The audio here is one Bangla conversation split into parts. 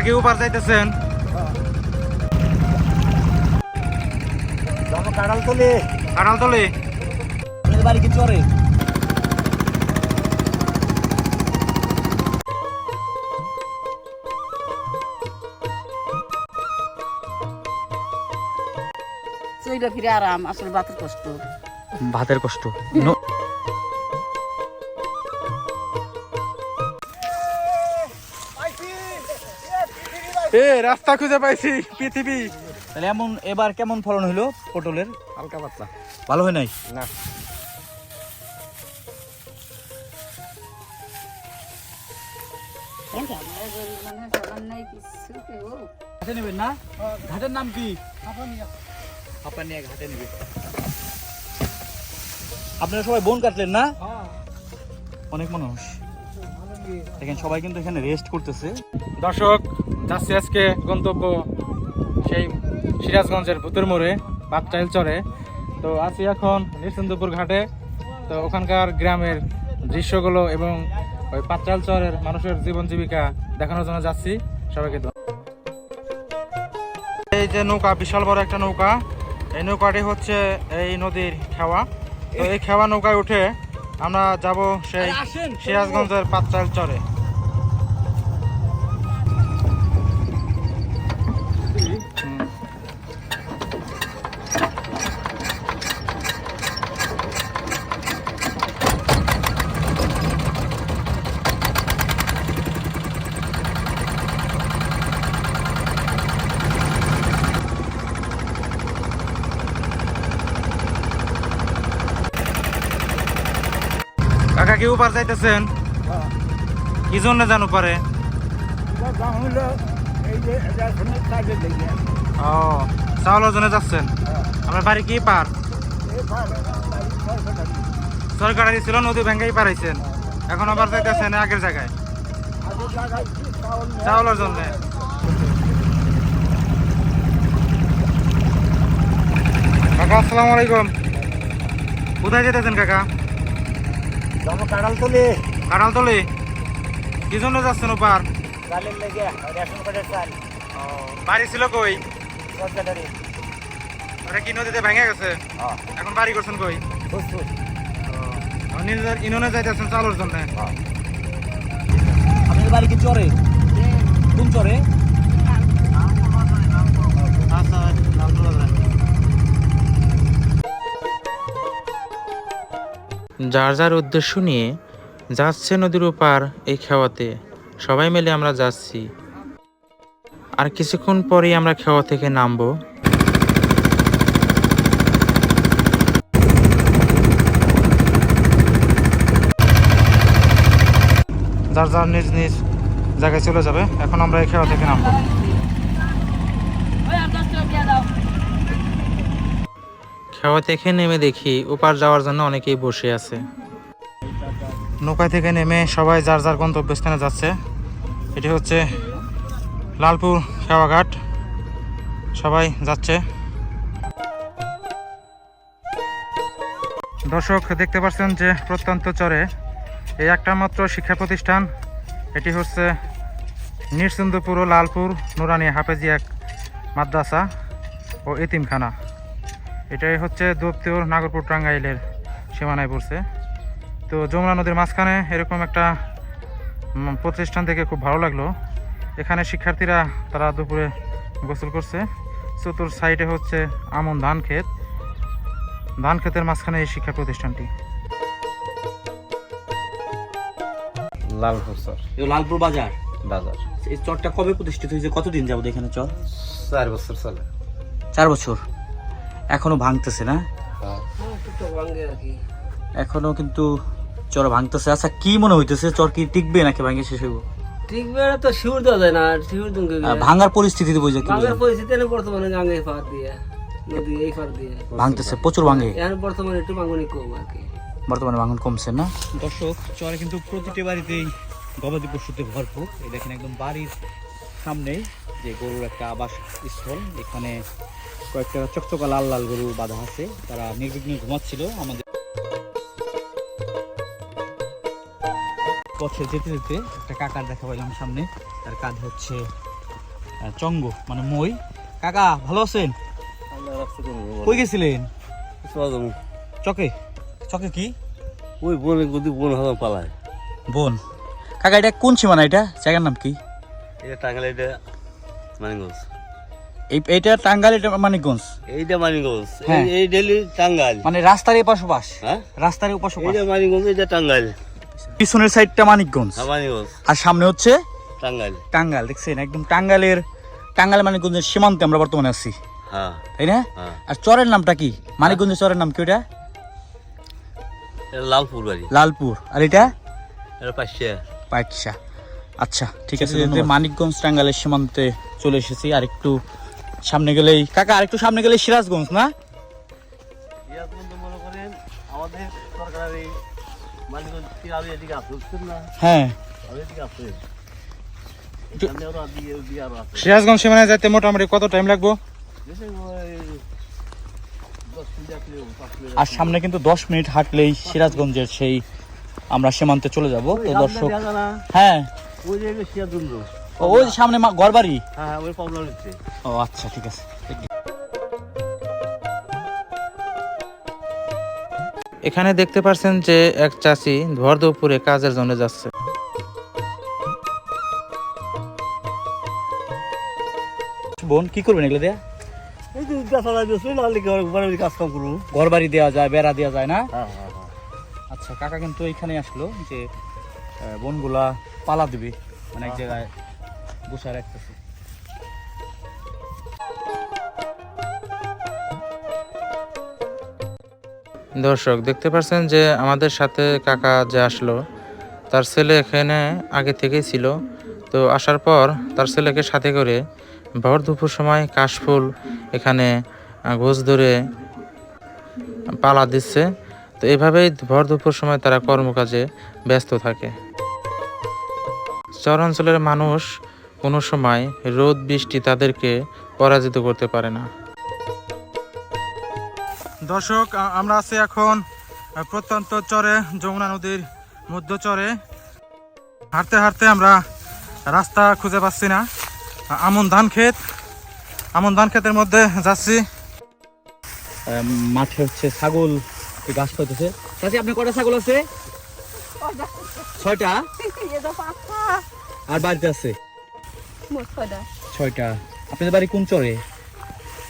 কাকা উপার যাইতেছেন। কাড়াল তোলে কাঁড়াল তলে আপনাদের বাড়ি কি চরে? ফিরে আরাম আসলে বাতের কষ্ট। ভাতের কষ্ট। এ রাস্তা খুঁজে পাইছি পৃথিবী। তাহলে এমন এবার কেমন ফলন হইল পটলের? হালকা পাতলা। ভালো হয় নাই? না। ঘাটে নেবেন না? ঘাটের নাম কি? হাপানিয়া ঘাটে নেবে। আপনারা সবাই বোন কাটলেন না? অনেক মানুষ। দেখেন সবাই কিন্তু এখানে রেস্ট করতেছে। দর্শক যাচ্ছি আজকে গন্তব্য সেই সিরাজগঞ্জের ভূতের মোড়ে বাপটাইল চরে তো আছি এখন নিশ্চিন্দপুর ঘাটে। তো ওখানকার গ্রামের দৃশ্যগুলো এবং ওই পাত্রাল চরের মানুষের জীবন জীবিকা দেখানোর জন্য যাচ্ছি। সবাইকে। এই যে নৌকা বিশাল বড় একটা নৌকা। এই নৌকাটি হচ্ছে এই নদীর খেওয়া। তো এই খেওয়া নৌকায় উঠে আমরা যাব সেই সিরাজগঞ্জের পাত্রাল চরে কি উপার যাইতেছেন? কি জন্য যান উপারে? ও, চাউলের জন্য যাচ্ছেন? আপনার বাড়ি কি পার? সরকারি ছিল, নদী ভেঙ্গাই পারাইছেন এখন আবার যাইতেছেন আগের জায়গায়? চাউলের জন্য। কাকা, আসসালামু আলাইকুম। কোথায় যেতেছেন কাকা? কাড়াল তোলে কাঁড়াল তলে কি জন্য যাচ্ছেন ওপার? চালের লেগে রেশন কার্ডের চাল। ও, বাড়ি ছিল কই? সরকারি। ওটা কি নদীতে ভেঙে গেছে? হ্যাঁ। এখন বাড়ি করছেন কই? নিজের ইননে যাইতেছেন চালুর জন্য? আপনাদের বাড়ি কি চরে? কোন চরে? যার যার উদ্দেশ্য নিয়ে যাচ্ছে নদীর ওপার এই খেওয়াতে, সবাই মিলে আমরা যাচ্ছি। আর কিছুক্ষণ পরেই আমরা খেওয়া থেকে নামবো। যার যার নিজ নিজ জায়গায় চলে যাবে, এখন আমরা এই খেলা থেকে নামবো। খেওয়া থেকে নেমে দেখি ওপার যাওয়ার জন্য অনেকেই বসে আছে। নৌকায় থেকে নেমে সবাই যার যার গন্তব্যস্থানে যাচ্ছে। এটি হচ্ছে লালপুর খেওয়াঘাট সবাই যাচ্ছে। দর্শক, দেখতে পাচ্ছেন যে প্রত্যন্ত চরে এই একটা মাত্র শিক্ষা প্রতিষ্ঠান। এটি হচ্ছে নিরসিন্দপুর ও লালপুর নুরানি হাফেজি এক মাদ্রাসা ও এতিমখানা। এটাই হচ্ছে দপ্তিউর নাগরপুর টাঙ্গাইলের সীমানায় পড়ছে। তো যমুনা নদীর মাঝখানে এরকম একটা প্রতিষ্ঠান থেকে খুব ভালো লাগল। এখানে শিক্ষার্থীরা তারা দুপুরে গোসল করছে। চতুর সাইডে হচ্ছে আমন ধান ক্ষেত। ধান ক্ষেতের মাঝখানে এই শিক্ষা প্রতিষ্ঠানটি। লালপুর স্যার। লালপুর বাজার? বাজার। এই চরটা কবে প্রতিষ্ঠিত হয়েছে? কতদিন যাব এখানে চর? চার বছর চলে। চার বছর। এখনও ভাঙতেছে না? হ্যাঁ। এখনও কিন্তু চর ভাঙতেছে। আচ্ছা কি মনে হইতেছে? চর কি টিকবে নাকি ভাঙে শেষ হইব? টিকবে তো শিউর দেওয়া যায় না শিউর দুঙ্গে ভাঙার পরিস্থিতি বুঝে কি বর্তমানে গাঙ্গে ফাঁক দিয়ে নদী এই ফাঁক দিয়ে। ভাঙতেছে প্রচুর ভাঙে। এখন বর্তমানে একটু মাঙ্গনি কম আর কি। বর্তমানে ভাঙন কমছে না? দর্শক চরে কিন্তু প্রতিটি বাড়িতেই গবাদি পশুতে ভরপুর। এই দেখেন একদম বাড়ির সামনেই যে গরুর একটা আবাস স্থল এখানে কয়েকটা চকচকা লাল লাল গরু বাঁধা আছে। তারা নির্বিঘ্নে ঘুমাচ্ছিল আমাদের পথে যেতে যেতে একটা কাকার দেখা পাইলাম সামনে। তার কাজ হচ্ছে চঙ্গ মানে মই। কাকা ভালো আছেন? কই গেছিলেন? চকে? চকে কি? ওই বনে গদি বন হাজার পালায়। বোন। কাকা এটা কোন সীমানা এটা? জায়গার নাম কি? এটা টাঙ্গালে এটা মানিগঞ্জ এই এইটা টাঙ্গাইল এটা মানিকগঞ্জ। এইটা মানিগঞ্জ হ্যাঁ। এই- ডেলি টাঙ্গাইল। মানে রাস্তার এপাশ ওপাশ হ্যাঁ? রাস্তার এপাশ ওপাশ এটা টাঙ্গাইল। পিছনের সাইডটা মানিকগঞ্জ। হ্যাঁ মানিগঞ্জ আর সামনে হচ্ছে? টাঙ্গাইল। টাঙ্গাইল দেখছেন? একদম টাঙ্গাইলের টাঙ্গাইল মানিকগঞ্জের সীমান্তে আমরা বর্তমানে আছি। হ্যাঁ। তাই না? হ্যাঁ। আর চরের নামটা কি? মানিকগঞ্জের চরের নাম কি ওটা লালপুর বাড়ি। লালপুর। আর এটা? আচ্ছা ঠিক আছে মানিকগঞ্জ টাঙ্গালের সীমান্তে চলে এসেছি। আর একটু সামনে গেলেই কাকা আর একটু সামনে গেলেই সিরাজগঞ্জ না? হ্যাঁ। সিরাজগঞ্জ সীমানায় যাইতে মোটামুটি কত টাইম লাগবো? আর সামনে কিন্তু দশ মিনিট হাঁটলেই সিরাজগঞ্জের সেই আমরা সীমান্তে চলে যাব। তো দর্শক হ্যাঁ। ওই সামনে মা- ঘরবাড়ি? হ্যাঁ ওই প্রবলেম হচ্ছে। ও আচ্ছা ঠিক আছে। এখানে দেখতে পাচ্ছেন যে এক চাচি ভর দুপুরে কাজের জন্য যাচ্ছে। বোন কি করবেন এগুলো দেয়া? ঘরে কাজ কাম ঘর বাড়ি দেওয়া যায় বেড়া দেওয়া যায় না? হ্যাঁ হ্যাঁ আচ্ছা কাকা কিন্তু এখানে আসলো যে আহ, বনগুলা পালা দিবে। মানে এক জায়গায় বসে রাখতেছে। দর্শক, দেখতে পাচ্ছেন যে আমাদের সাথে কাকা যে আসলো, তার ছেলে এখানে আগে থেকেই ছিল। তো আসার পর তার ছেলেকে সাথে করে ভর দুপুর সময় কাশফুল এখানে ঘোষ ধরে পালা দিচ্ছে। তো এভাবেই ভর দুপুর সময় তারা কর্মকাজে ব্যস্ত থাকে। শহর চরাঞ্চলের মানুষ কোনো সময় রোদ বৃষ্টি তাদেরকে পরাজিত করতে পারে না। দর্শক আমরা আছি এখন প্রত্যন্ত চরে যমুনা নদীর মধ্য চরে। হাঁটতে হাঁটতে আমরা রাস্তা খুঁজে পাচ্ছি না। আমন ধান ক্ষেত আমন ধান ক্ষেতের মধ্যে যাচ্ছি। মাঠে হচ্ছে ছাগল গাছ ঘাস খাইতেছে চাচি আপনার কটা ছাগল আছে? ছয়টা? আর বাড়িতে আছে? ছয়টা। আপনাদের বাড়ি কোন চরে?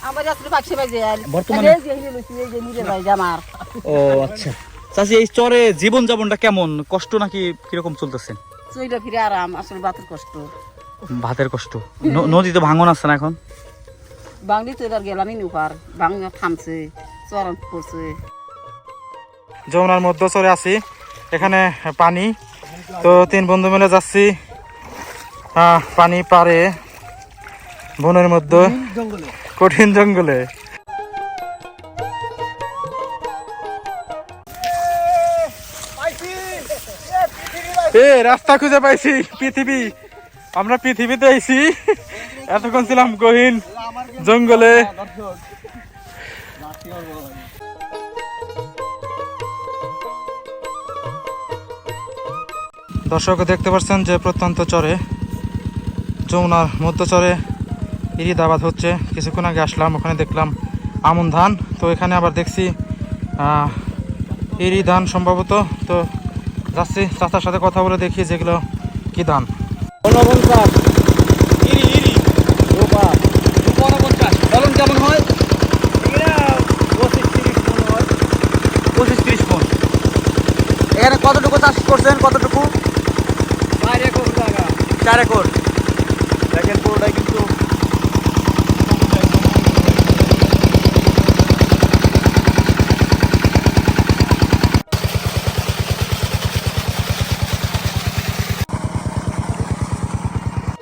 আমার আসলে পাকছে বাজে বর্তমানে- ও আচ্ছা। চাচি এই চরে জীবন যাপনটা কেমন? কষ্ট নাকি কীরকম চলতেছে? চইলা ফিরে আরাম আসলে বাতের কষ্ট। ভাতের কষ্ট। নদীতে ভাঙন আছে না এখন? বাংলি তো এবার গেলামই উপার বাংলা থামছে চরণ পড়ছে। যমুনার মধ্য চরে আছি এখানে পানি। তো তিন বন্ধু মিলে যাচ্ছি পানি পারে বনের মধ্যে। কঠিন জঙ্গলে। এ, রাস্তা খুঁজে পাইছি, পৃথিবী। আমরা পৃথিবীতে আইছি। এতক্ষণ ছিলাম গহীন জঙ্গলে। দর্শক, দেখতে পাচ্ছেন যে প্রত্যন্ত চরে যমুনার মধ্য চরে ইরিদ হচ্ছে। কিছুক্ষণ আগে আসলাম ওখানে দেখলাম আমন ধান। তো এখানে আবার দেখছি ইরি ধান সম্ভবত। তো যাচ্ছি চাচার সাথে কথা বলে দেখি যেগুলো কি ধান। ফলন কেমন হয়? পঁচিশ তিরিশ পঁচিশ তিরিশ এখানে কতটুকু চাষ করছেন? কতটুকু? চার একর। পুরোটাই কিন্তু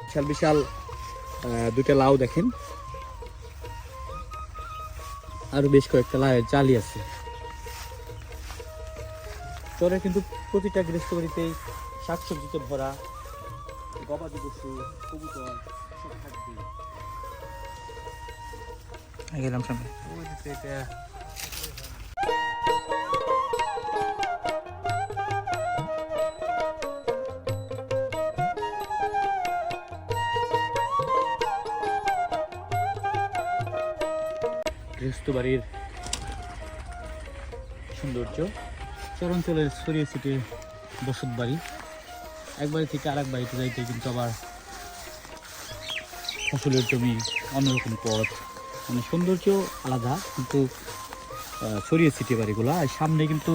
বিশাল বিশাল দুইটা লাউ দেখেন। আরও বেশ কয়েকটা লাউ চালি আছে। চরে কিন্তু প্রতিটা গৃহস্থবাড়িতেই শাকসবজিতে ভরা গবাদি পশু, কবুতর গেলাম গৃহস্থ বাড়ির সৌন্দর্য। চরাঞ্চলের ছড়িয়ে ছিটিয়ে বসত বাড়ি। এক বাড়ি থেকে আরেক বাড়িতে যাইতে কিন্তু আবার ফসলের জমি অন্যরকম পথ। মানে সৌন্দর্য আলাদা, কিন্তু ছড়িয়ে ছিটিয়ে বাড়িগুলো। আর সামনে কিন্তু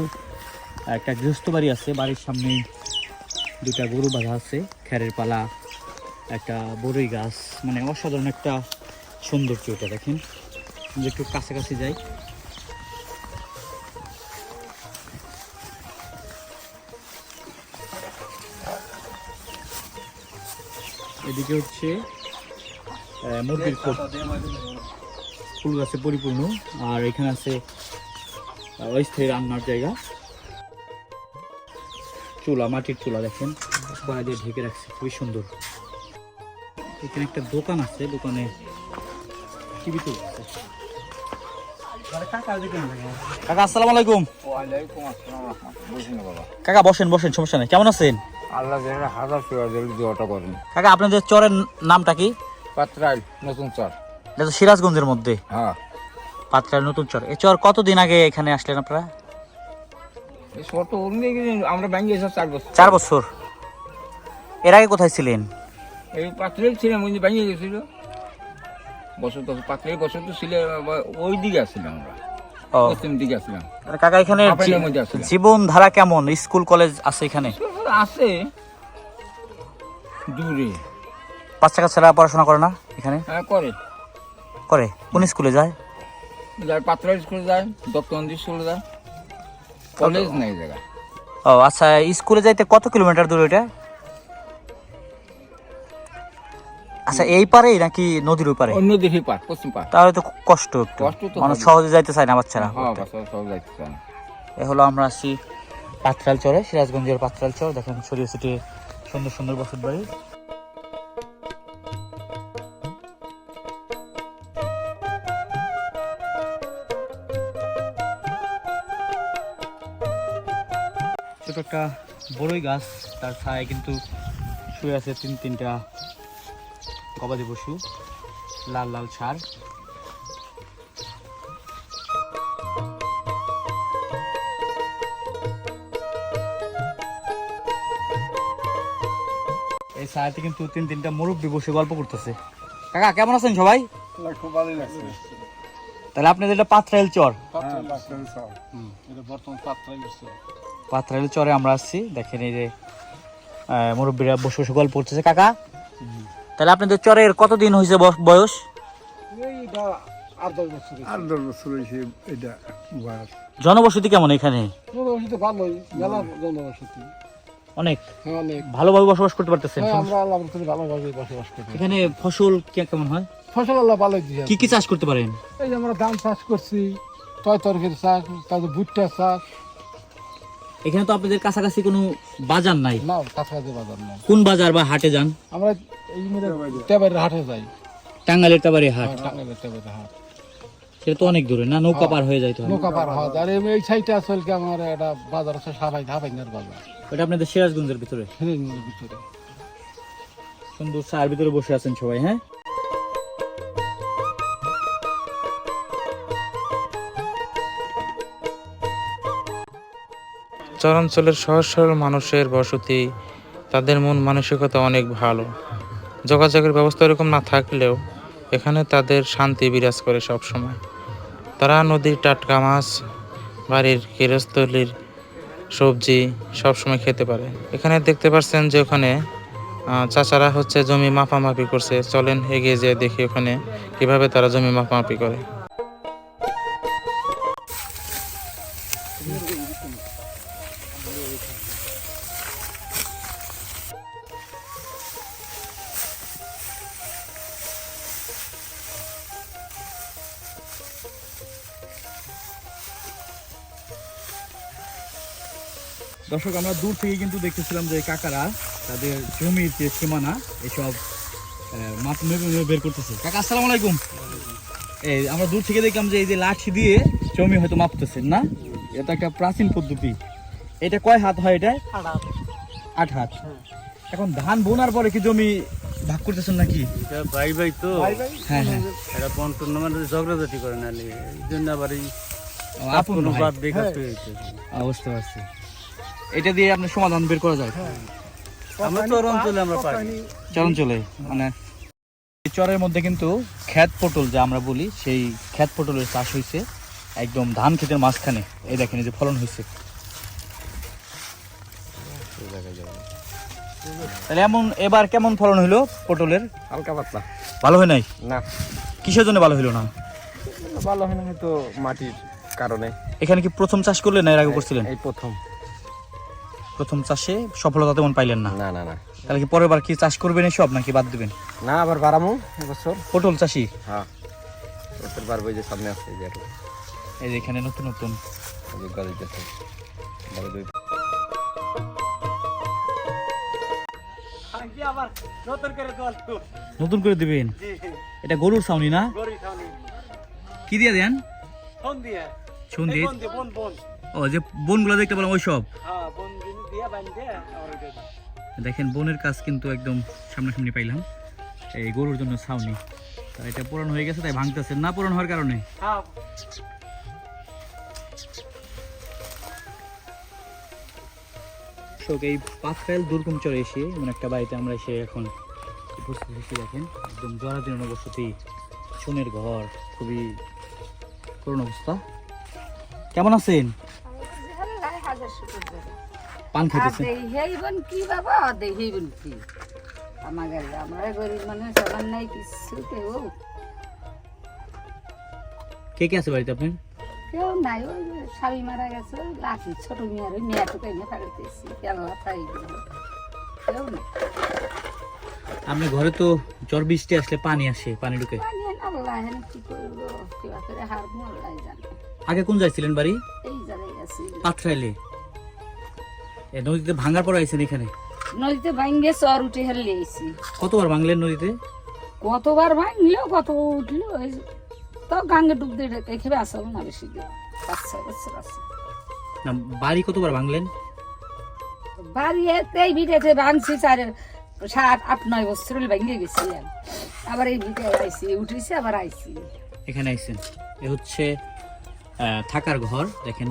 একটা গৃহস্থ বাড়ি আছে, বাড়ির সামনে দুটা গরু বাঁধা আছে খ্যারের পালা, একটা বড়ই গাছ মানে অসাধারণ একটা সৌন্দর্য এটা, দেখেন। যে একটু কাছাকাছি যাই। এদিকে হচ্ছে মুরগির খোপ। ফুল গাছে পরিপূর্ণ আর এখানে আছে অস্থায়ী রান্নার জায়গা। চুলা মাটির চুলা দেখেন বাইরে দিয়ে ঢেকে রাখছে খুবই সুন্দর। এখানে একটা দোকান আছে দোকানে টিভি কাকা আসসালামু আলাইকুম। কাকা বসেন বসেন সমস্যা নেই। কেমন আছেন? আল্লাহ হাজার চুয়া দোয়াটা করেন। কাকা আপনাদের চরের নামটা কি? পাত্রাইল নতুন চর। এটা তো সিরাজগঞ্জের মধ্যে। হ্যাঁ। পাত্রার নতুন চর। এই চর কতদিন আগে এখানে আসলেন আপনারা? আমরা ব্যাঙ্গে চার বছর। চার বছর। এর আগে কোথায় ছিলেন? এই পাত্রাইল ছিলাম ওই ব্যাঙ্গে গেছিল। বছর তো পাত্রাইল বছর তো ছিল ওই দিকে আসছিলাম আমরা। ও। পশ্চিম দিকে আসছিলাম। আর কাকা এখানে জীবন ধারা কেমন? স্কুল কলেজ আছে এখানে? আছে। দূরে। বাচ্চা কাচ্চারা পড়াশোনা করে না এখানে? হ্যাঁ করে। করে? কোন স্কুলে যায়? স্কুলে যায় দত্তন্দি স্কুলে যায়। কলেজ নেই জায়গা ও আচ্ছা স্কুলে যাইতে কত কিলোমিটার দূর এটা আচ্ছা এই পারেই নাকি নদীর ওই পারে? অন্য পার পশ্চিম পার। তাহলে তো কষ্ট একটু। কষ্ট তো মানুষ সহজে যাইতে চায় না বাচ্চারা হ্যাঁ এ হলো আমরা আসছি পাত্রাল চরে সিরাজগঞ্জের পাত্রাল চর দেখেন ছড়িয়ে ছিটিয়ে সুন্দর সুন্দর বসত বাড়ি। একটা বড়ই গাছ তার ছায় কিন্তু শুয়ে আছে তিন তিনটা গবাদি পশু লাল লাল সার। এই ছায়াতে কিন্তু তিন তিনটা মুরব্বী বসে গল্প করতেছে। কাকা কেমন আছেন সবাই? খুব ভালোই লাগছে তাহলে আপনাদের এটা পাত্রাইল চর। এটা বর্তমান পাত্রাই গেছে পাত্রাইল চরে আমরা আসছি। দেখেন এই যে মুরব্বীরা বসে বসে গল্প করতেছে। কাকা তাহলে আপনাদের চরের কতদিন হয়েছে বয়স- জনবসতি কেমন এখানে? জনবসতি ভালোই মেলা জনবসতি। অনেক। হ্যাঁ ভালোভাবে বসবাস করতে পারতেছেন? হ্যাঁ এখানে ফসল কে- কেমন হয়? ফসল আল্লাহ ভালোই দিয়ে কি কি চাষ করতে পারেন? এই যে আমরা ধান চাষ করছি তয় তরকারি চাষ তারপর ভুট্টা চাষ এখানে তো আপনাদের কাছাকাছি কোনো বাজার নাই। না কাছাকাছি বাজার না কোন বাজার বা হাটে যান? আমরা এই মেরে হাটে যাই। টাঙ্গালের টাবারে হাট। টাঙ্গাইলের টেবারের হাট। সেটা তো অনেক দূরে না? নৌকা পার হয়ে যাইতে হয় নৌকা পার যায়। আর এই- সাইডে আসলে কি আমার একটা বাজার আছে সাবাই ধাবাইনার বাজার। ওটা আপনাদের সিরাজগঞ্জের ভিতরে? ফিরিঙ্গির ভিতরে। সুন্দর চার ভিতরে বসে আছেন সবাই হ্যাঁ? চরাঞ্চলের সহজ সরল মানুষের বসতি, তাদের মন মানসিকতা অনেক ভালো। যোগাযোগের ব্যবস্থা এরকম না থাকলেও এখানে তাদের শান্তি বিরাজ করে সব সময় তারা নদীর টাটকা মাছ, বাড়ির গৃহস্থলীর সবজি সব সময় খেতে পারে। এখানে দেখতে পাচ্ছেন যে ওখানে চাচারা হচ্ছে জমি মাপামাপি করছে। চলেন এগিয়ে যেয়ে দেখি ওখানে কীভাবে তারা জমি মাপামাপি করে। দর্শক আমরা দূর থেকে কিন্তু দেখতেছিলাম যে কাকারা তাদের জমির যে সীমানা এসব বের করতেছে। কাকা আসসালামু আলাইকুম। এই আমরা দূর থেকে দেখলাম যে এই যে লাঠি দিয়ে জমি হয়তো মাপতেছেন না? এটা একটা প্রাচীন পদ্ধতি। এটা কয় হাত হয় এটা? আট হাত। এখন ধান বোনার পরে কি জমি ভাগ করতেছেন নাকি? এটা ভাই ভাই তো। হ্যাঁ হ্যাঁ। এটা বন টুর্নামেন্টে ঝগড়াঝাটি করে না এই জন্য আবার এই আপন। বাদ বেকার হয়েছে বুঝতে পারছি এটা দিয়ে আপনার সমাধান বের করা যায়। আমরা তো অঞ্চলে আমরা পাই। চলন চলে মানে। চরের মধ্যে কিন্তু খ্যাত পটল যা আমরা বলি সেই খ্যাত পটলের চাষ হয়েছে একদম ধান ক্ষেতের মাঝখানে। এই দেখেন এই যে ফলন হয়েছে তাহলে এমন এবার কেমন ফলন হইল পটলের? হালকা পাতলা। ভালো হয় নাই? না। কিসের জন্য ভালো হইল না? ভালো হয় না হয়তো মাটির কারণে। এখানে কি প্রথম চাষ করলেন না এর আগে করছিলেন? এই প্রথম। প্রথম চাষে সফলতা তেমন পাইলেন না। না না না। তাহলে কি পরের বার কি চাষ করবেন এসব নাকি বাদ দিবেন? না আবার বাড়ামো এবছর। পটল চাষি? হ্যাঁ। বাড়বো এই যে সামনে আসছে এই যে এই যে এখানে নতুন নতুন। এই যে গাড়ি যাচ্ছে বড় দুই আবার নতুন করে দল নতুন করে দিবেন? এটা গরুর ছাউনি না? কি দিয়ে দেন? ফোন দিয়ে। শুন বন বন বন। ও যে বনগুলো দেখতে পেলাম ওইসব হ্যাঁ বন দেখেন বনের কাজ কিন্তু একদম সামনাসামনি পাইলাম। এই গরুর জন্য ছাউনি। তা এটা পুরান হয়ে গেছে তাই ভাঙতেছে না পুরান হওয়ার কারণে? হ্যাঁ। শোক এই পাঁচকাইল দুর্গম চরে এসে এমন একটা বাড়িতে আমরা এসে এখন উপস্থিত হয়েছি দেখেন। একদম জরাজীর্ণ বসতি সোনের ঘর খুবই করুণ অবস্থা। কেমন আছেন? পান খাইতেছেন দেখাইবেন কি বাবা? দেখাইবেন কি? আমাদের আমরা গরিব মানুষ আমার নাই কিছু কেউ। কে কে আছে বাড়িতে আপনার? কেউ নাই ওই স্বামী মারা গেছে লাঠি ছোট মেয়ের ওই মেয়েটুকু এনে পাকাইতেছি আল্লাহ তাই কেউ নাই। আপনার ঘরে তো জ্বর বৃষ্টি আসলে পানি আসে পানি ঢুকে। আল্লাহ কি করব? কিবা করে হার আগে কোন যাইছিলেন বাড়ি? এই জায়গায় আছি। পাথরাইলে নদীতে ভাঙার পর আইছেন এখানে? নদীতে ভাঙ্গে চর উঠে হেলে এসি কতবার ভাঙলেন নদীতে? কতবার ভাঙলো কত উঠল তো গাঙ্গে ডুব দিয়ে দেখে আসল না বেশি দিন পাঁচ ছয় বছর আছে না বাড়ি কতবার ভাঙলেন? বাড়ি এই ভিটেতে ভাঙছি চার সাত আট নয় বছর হলে ভেঙে গেছিলাম আবার এই ভিটে আইসি উঠেছি আবার আইছি। এখানে আইছেন। এ হচ্ছে থাকার ঘর দেখেন।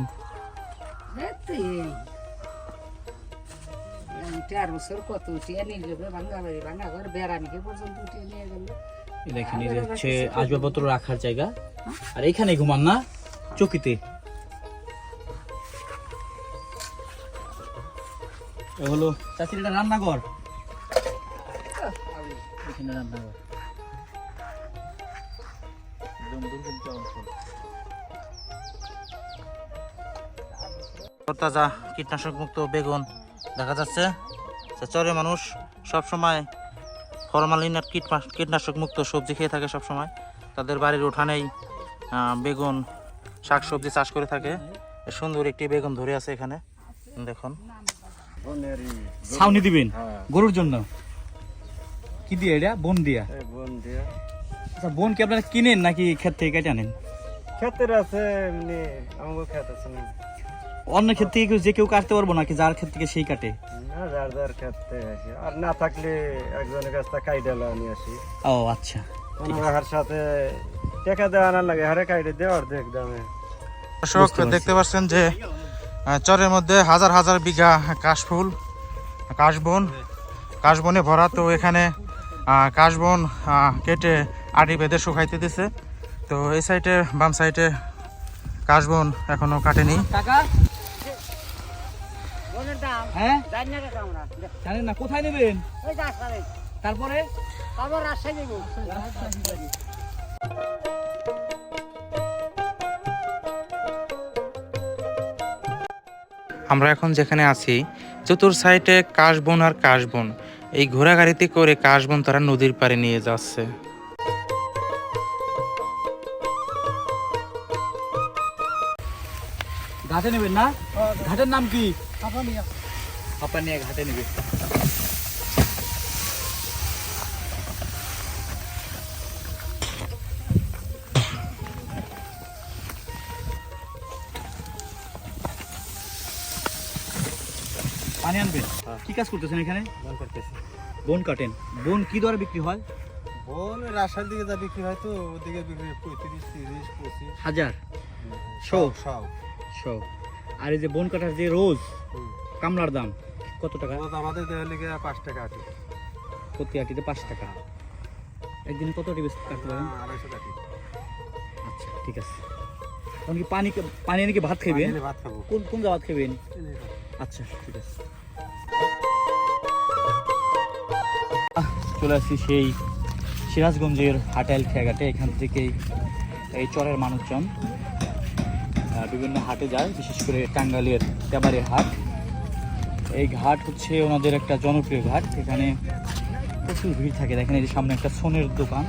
চার বছর কত উঠিয়ে নিল ভাঙ্গা বাড়ি ভাঙ্গা ঘর বেড়ানিকে পর্যন্ত উঠিয়ে নিয়ে গেল। দেখেন এই হচ্ছে আসবাবপত্র রাখার জায়গা। আর এখানে ঘুমান না চকিতে। হলো চাচির এটা রান্নাঘর। এখানে তাজা কীটনাশক মুক্ত বেগুন। দেখা যাচ্ছে চরে মানুষ সব সময় ফরমালিন আর কীটনাশ কীটনাশক মুক্ত সবজি খেয়ে থাকে সব সময় তাদের বাড়ির উঠানেই বেগুন শাক সবজি চাষ করে থাকে। সুন্দর একটি বেগুন ধরে আছে এখানে। দেখুন। ছাউনি দিবেন গরুর জন্য? কি দিয়ে এটা? বন দিয়া? বন দিয়ে। আচ্ছা বোন কি আপনারা কিনেন নাকি ক্ষেত থেকে কেটে আনেন? ক্ষেতের আছে এমনি আমাকে ক্ষেত আছে অন্য ক্ষেত থেকে কেউ- যে কেউ কাটতে পারব নাকি? যার ক্ষেত থেকে সেই কাটে। না যার যার ক্ষেত আসি। আর না থাকলে একজনের কাছ থেকে কাইডালা নিয়ে আসি। ও আচ্ছা। কোনো হার সাথে টাকা দেওয়া না লাগে হারে কাইডে দেওয়ার দেখ দামে। দর্শক দেখতে পাচ্ছেন যে চরের মধ্যে হাজার হাজার বিঘা কাশফুল কাশবন কাশবনে ভরা তো এখানে কাশবন কেটে আটি বেঁধে শুকাইতে দিছে। তো এই সাইডে বাম সাইডে কাশবন এখনও কাটেনি। হ্যাঁ? জানেন না কোথায় নেবেন? তারপরে? আমরা এখন যেখানে আছি চতুর সাইডে কাশবন আর কাশবন এই ঘোড়াগাড়িতে করে কাশবন তারা নদীর পাড়ে নিয়ে যাচ্ছে। ঘাটে নেবেন না? ঘাটের নাম কি? হাপানিয়া ঘাটে নেবে। পানি আনবেন? কি কাজ করতেছেন এখানে? বোন কাটেন। বোন কি দরে বিক্রি হয়? বোন রাজশাহীর দিকে যা বিক্রি হয় তো ওদিকে বিক্রি হয় পঁয়ত্রিশ তিরিশ পঁচিশ। হাজার? শো। সব। আর এই যে বোন কাটার যে রোজ। কামলার দাম কত টাকা? আমাদের পাঁচ টাকা আটি প্রতি আটিতে পাঁচ টাকা। একদিনে কত আটি বেশি কাটতে পারেন? আড়াইশো আচ্ছা ঠিক আছে। তখন কি পানি পানি এনে কি ভাত খাবেন ভাত খাব। কোন কোন জায়গা খাবেন আচ্ছা ঠিক আছে। চলে আসছি সেই সিরাজগঞ্জের হাটাইল খেয়াঘাটে। এখান থেকেই এই চরের মানুষজন। বিভিন্ন হাটে যায় বিশেষ করে টাঙ্গাইলের তেবারে হাট। এই ঘাট হচ্ছে ওনাদের একটা জনপ্রিয় ঘাট। এখানে প্রচুর ভিড় থাকে। দেখেন এই যে সামনে একটা সোনের দোকান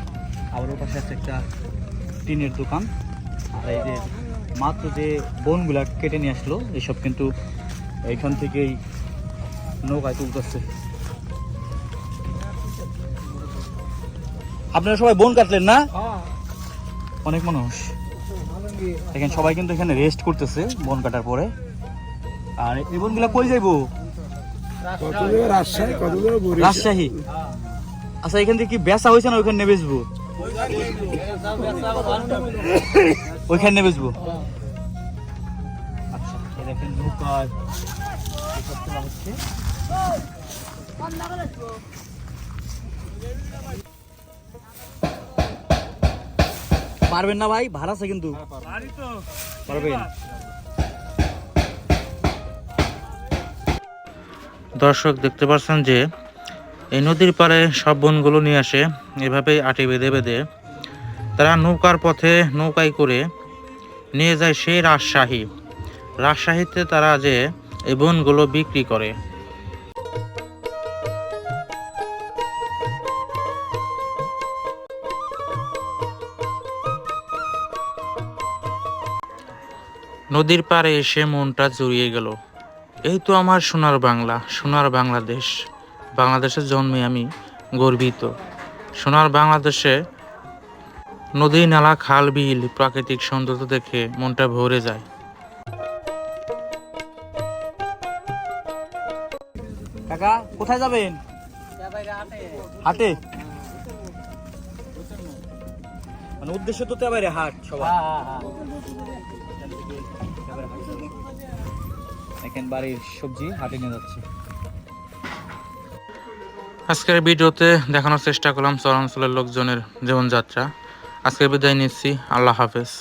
আবার ওর পাশে আছে একটা টিনের দোকান। আর এই যে মাত্র যে বনগুলা কেটে নিয়ে আসলো এসব কিন্তু এইখান থেকেই নৌকায় তুলতেছে। আপনারা সবাই বন কাটলেন না? অনেক মানুষ। দেখেন সবাই কিন্তু এখানে রেস্ট করতেছে বন কাটার পরে। আর এই বনগুলা কই যাইবো? রাজশাহী আচ্ছা এখান থেকে কি বেচা হয়েছে না ওইখানে বেচবো? ওইখানে বেচবো। আচ্ছা দেখেন হচ্ছে পারবেন না ভাই ভাড়া আছে কিন্তু। দর্শক, দেখতে পাচ্ছেন যে এই নদীর পাড়ে সব বনগুলো নিয়ে আসে, এভাবেই আটি বেঁধে বেঁধে। তারা নৌকার পথে নৌকায় করে নিয়ে যায় সেই রাজশাহী। রাজশাহীতে তারা যে এই বনগুলো বিক্রি করে। নদীর পাড়ে এসে মনটা জুড়িয়ে গেল। এই তো আমার সোনার বাংলা সোনার বাংলাদেশ। বাংলাদেশের জন্মে আমি গর্বিত। সোনার বাংলাদেশে নদী নালা খাল বিল প্রাকৃতিক সৌন্দর্য দেখে মনটা ভরে যায়। কাকা কোথায় যাবেন? হাটে? মানে উদ্দেশ্য তো তেবারে হাট সবাই বাড়ির সবজি হাটে নিয়ে যাচ্ছে। আজকের ভিডিওতে দেখানোর চেষ্টা করলাম চরাঞ্চলের লোকজনের জীবনযাত্রা। আজকের বিদায় নিচ্ছি, আল্লাহ হাফেজ।